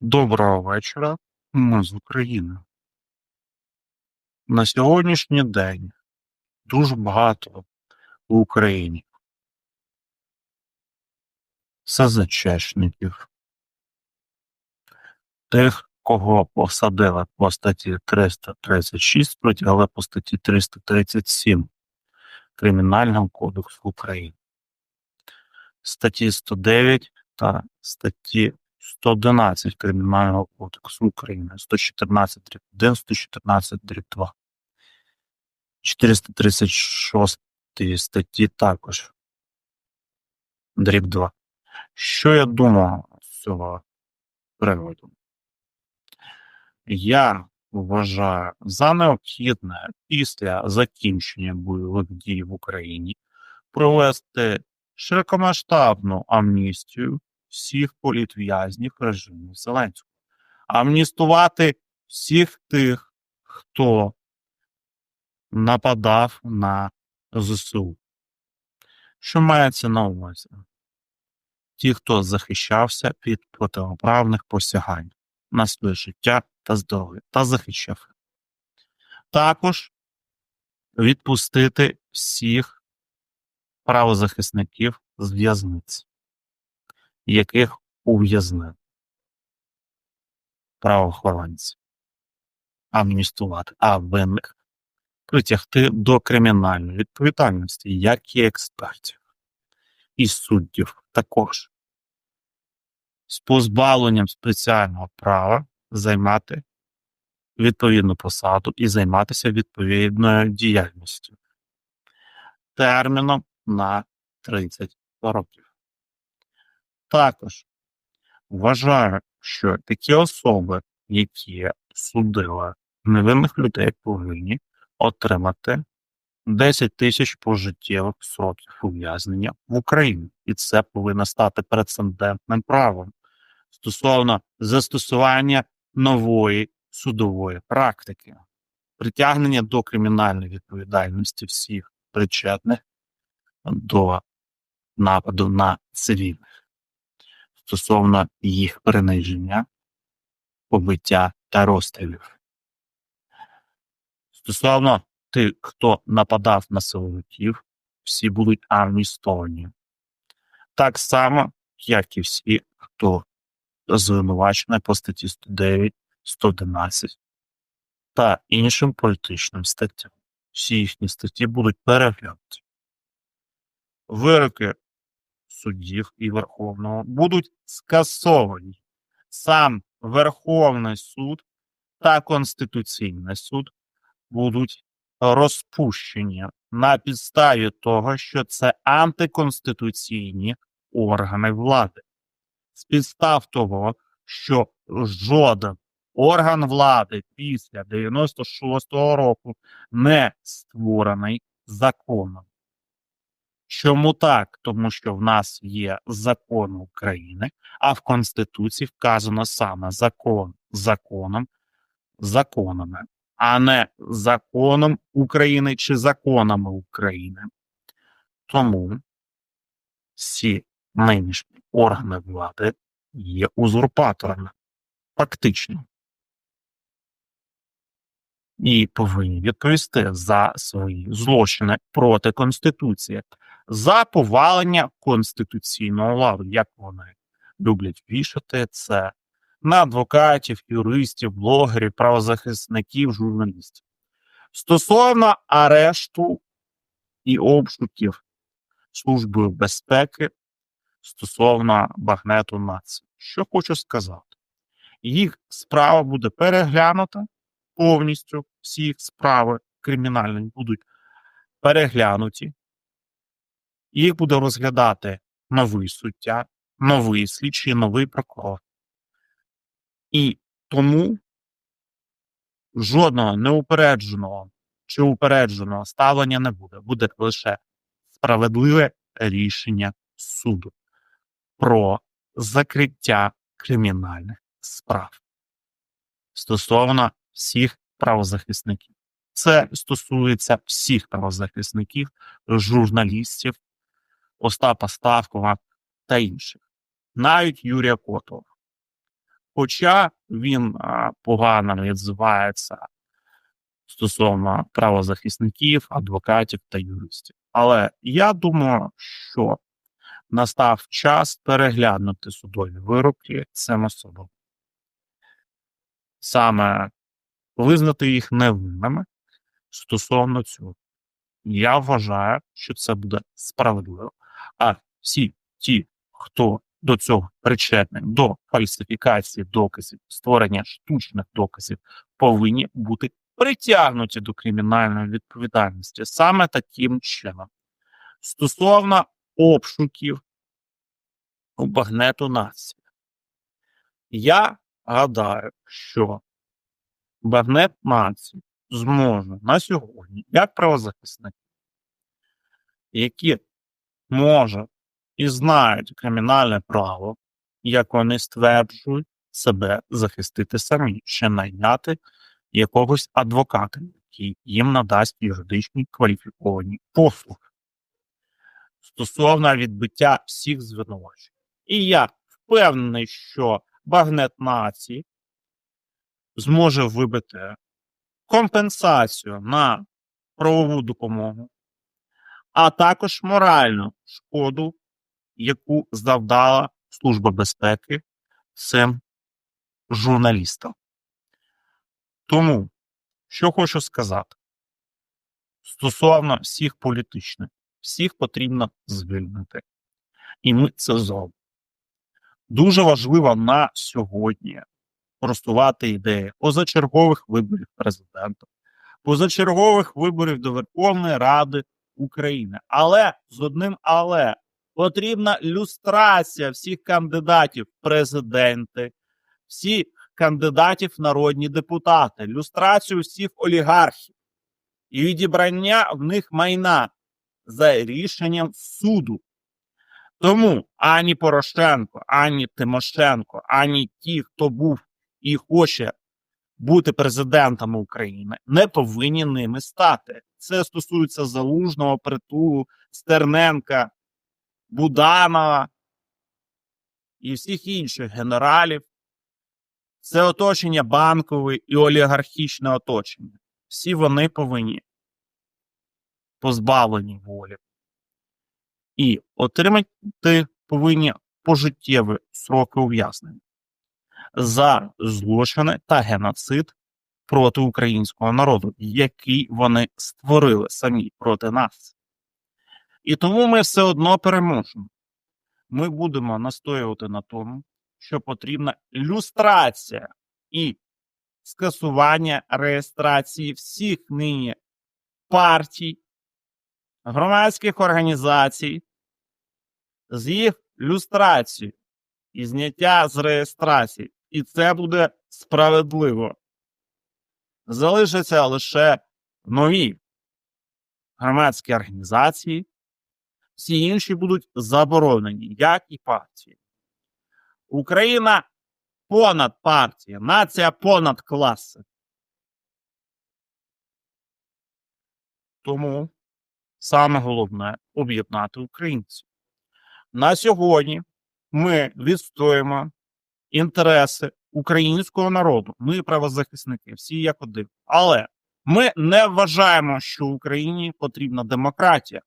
Доброго вечора. Ми з України. На сьогоднішній день дуже багато в Україні СЗЧшників, тих, кого посадили по статті 336, притягли по статті 337 Кримінального кодексу України, статті 109 та статті 111 Кримінального кодексу України, 114 дріб 1, 114 дріб 2. 436 статті також. Дріб 2. Що я думаю з цього приводу? Я вважаю за необхідне після закінчення бойових дій в Україні провести широкомасштабну амністію всіх політв'язнів режиму Зеленського. Амністувати всіх тих, хто нападав на ЗСУ. Що мається на увазі? Ті, хто захищався від протиправних посягань на своє життя та здоров'я та захищав. Також відпустити всіх правозахисників з в'язниць, яких ув'язнили правоохоронці, амністувати, а винних притягти до кримінальної відповідальності, як і експертів і суддів також. З позбавленням спеціального права займати відповідну посаду і займатися відповідною діяльністю. Терміном на 30 років. Також вважаю, що такі особи, які судили невинних людей, повинні отримати 10 тисяч пожиттєвих сроків ув'язнення в Україні, і це повинно стати прецедентним правом стосовно застосування нової судової практики, притягнення до кримінальної відповідальності всіх причетних до нападу на цивільних стосовно їх приниження, побиття та розстрілів. Стосовно тих, хто нападав на силовиків, всі будуть амністовані. Так само, як і всі, хто звинувачений по статті 109, 111 та іншим політичним статтям. Всі їхні статті будуть переглянуті. Вироки суддів і Верховного будуть скасовані. Сам Верховний суд та Конституційний суд будуть розпущені на підставі того, що це антиконституційні органи влади. З підстав того, що жоден орган влади після 96-го року не створений законом. Чому так? Тому що в нас є закон України, а в Конституції вказано саме закон законом, законами, а не законом України чи законами України. Тому всі нинішні органи влади є узурпаторами, фактично. І повинні відповісти за свої злочини проти Конституції, за повалення конституційного ладу, як вони люблять вішати це? На адвокатів, юристів, блогерів, правозахисників, журналістів. Стосовно арешту і обшуків Службою безпеки стосовно багнету нації. Що хочу сказати, їх справа буде переглянута повністю, всі справи кримінальні будуть переглянуті, їх буде розглядати новий суддя, новий слідчий, новий прокурор. І тому жодного неупередженого чи упередженого ставлення не буде. Буде лише справедливе рішення суду про закриття кримінальних справ стосовно всіх правозахисників. Це стосується всіх правозахисників, журналістів, Остапа Ставкова та інших, навіть Юрія Котова. Хоча він а, погано відзивається стосовно правозахисників, адвокатів та юристів. Але я думаю, що настав час переглянути судові вироки цим особам. Саме визнати їх невинними стосовно цього. Я вважаю, що це буде справедливо. А всі ті, хто до цього причетний до фальсифікації доказів, створення штучних доказів, повинні бути притягнуті до кримінальної відповідальності саме таким чином. Стосовно обшуків у багнету нації, я гадаю, що багнет нації зможе на сьогодні, як правозахисники, які можуть і знають кримінальне право, як вони стверджують себе захистити самі, чи найняти якогось адвоката, який їм надасть юридичні кваліфіковані послуги стосовно відбиття всіх звинувачень. І я впевнений, що багнет нації зможе вибити компенсацію на правову допомогу, а також моральну шкоду, яку завдала Служба безпеки цим журналістам. Тому, що хочу сказати, стосовно всіх політичних, всіх потрібно звільнити. І ми це зробимо. Дуже важливо на сьогодні просувати ідеї позачергових виборів президента, позачергових виборів до Верховної Ради України. Але з одним але потрібна люстрація всіх кандидатів президенти, всіх кандидатів народні депутати, люстрацію всіх олігархів і відібрання в них майна за рішенням суду. Тому ані Порошенко, ані Тимошенко, ані ті, хто був і хоче бути президентом України, не повинні ними стати. Це стосується Залужного, Притулу, Стерненка, Буданова і всіх інших генералів. Це оточення банкове і олігархічне оточення. Всі вони повинні позбавлені волі. І отримати повинні пожиттєві сроки ув'язнення за злочини та геноцид проти українського народу, який вони створили самі проти нас. І тому ми все одно переможемо. Ми будемо настоювати на тому, що потрібна люстрація і скасування реєстрації всіх нині партій, громадських організацій, з їх люстрацією і зняття з реєстрації. І це буде справедливо. Залишаться лише нові громадські організації, всі інші будуть заборонені, як і партії. Україна понад партії, нація понад класи. Тому саме головне об'єднати українців. На сьогодні ми відстоїмо інтереси українського народу. Ми правозахисники, всі як один. Але ми не вважаємо, що Україні потрібна демократія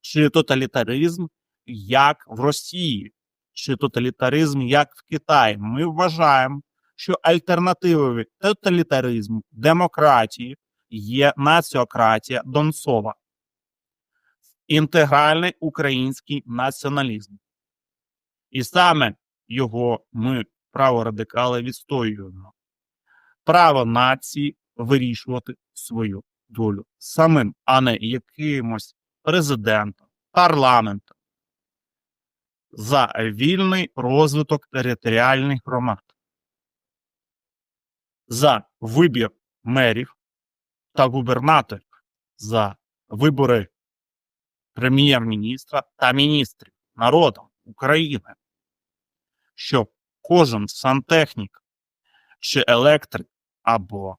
чи тоталітаризм, як в Росії, чи тоталітаризм, як в Китаї. Ми вважаємо, що альтернативою тоталітаризму, демократії є націократія Донцова, інтегральний український націоналізм. І саме його ми, праворадикали, відстоюємо. Право нації вирішувати свою долю самим, а не якимось президентом, парламентом. За вільний розвиток територіальних громад, за вибір мерів та губернаторів, за вибори прем'єр-міністра та міністрів. Народом України, щоб кожен сантехнік чи електрик або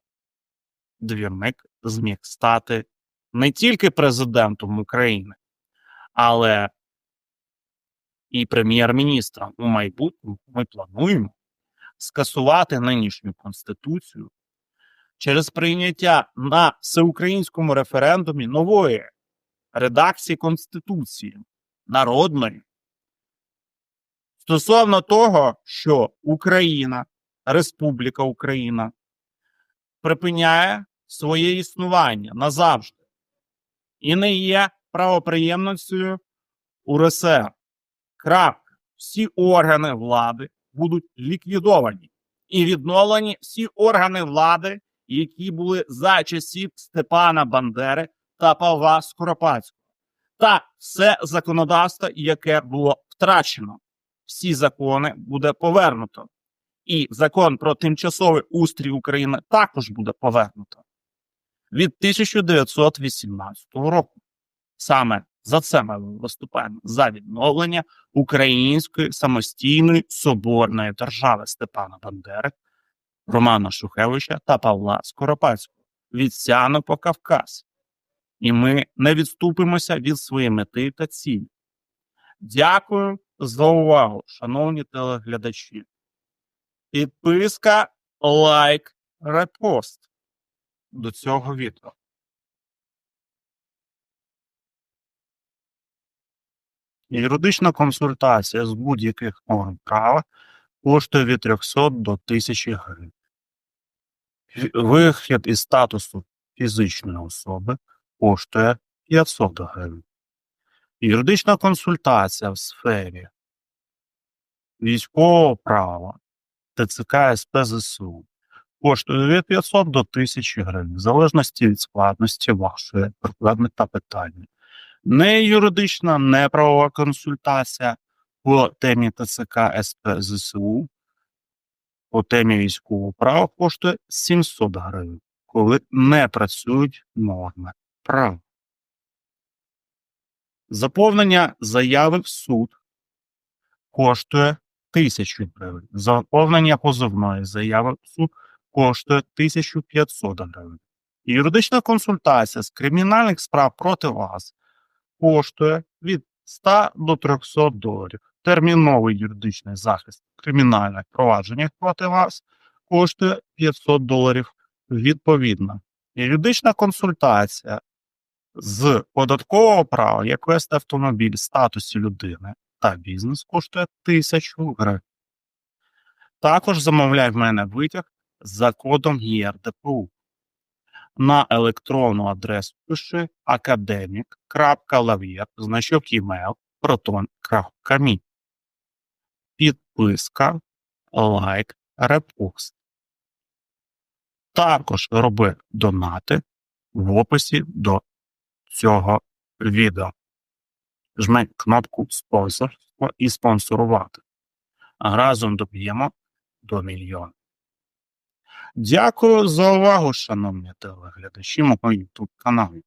двірник зміг стати не тільки президентом України, але і прем'єр-міністром у майбутньому ми плануємо скасувати нинішню конституцію через прийняття на всеукраїнському референдумі нової редакції Конституції народної стосовно того, що Україна, Республіка Україна припиняє своє існування назавжди і не є правоприємницею УРСР. Крапка. Всі органи влади будуть ліквідовані і відновлені всі органи влади, які були за часів Степана Бандери та Павла Скоропадського, та все законодавство, яке було втрачено. Всі закони буде повернуто. І закон про тимчасовий устрій України також буде повернуто від 1918 року. Саме за це ми виступаємо за відновлення української самостійної соборної держави Степана Бандери, Романа Шухевича та Павла Скоропадського від Сяну по Кавказ. І ми не відступимося від своєї мети та цілі. Дякую за увагу, шановні телеглядачі. Підписка, лайк, репост до цього відео. Юридична консультація з будь-яких норм права коштує від 300 до 1000 гривень. Вихід із статусу фізичної особи коштує 500 гривень. Юридична консультація в сфері військового права ТЦК СП ЗСУ коштує від 500 до 1000 гривень, в залежності від складності вашої проблеми та питання. Не юридична, не правова консультація по темі ТЦК СП ЗСУ, по темі військового права коштує 700 гривень, коли не працюють норми права. Заповнення заяви в суд коштує 1000 гривень. Заповнення позовної заяви в суд коштує 1500 гривень. Юридична консультація з кримінальних справ проти вас коштує від 100 до 300 доларів. Терміновий юридичний захист в кримінальних провадженнях проти вас коштує 500 доларів відповідно. Юридична консультація з податкового права, як вести автомобіль в статусі людини та бізнес коштує 1000 гривень. Також замовляй в мене витяг за кодом ЄРДПУ. На електронну адресу пиши академік.лав'єр, значок email, proton.me. Підписка, лайк, репост. Також роби донати в описі до цього відео. Жми кнопку спонсорство і спонсорувати. Разом доб'ємо до мільйона. Дякую за увагу, шановні телеглядачі мого YouTube каналу.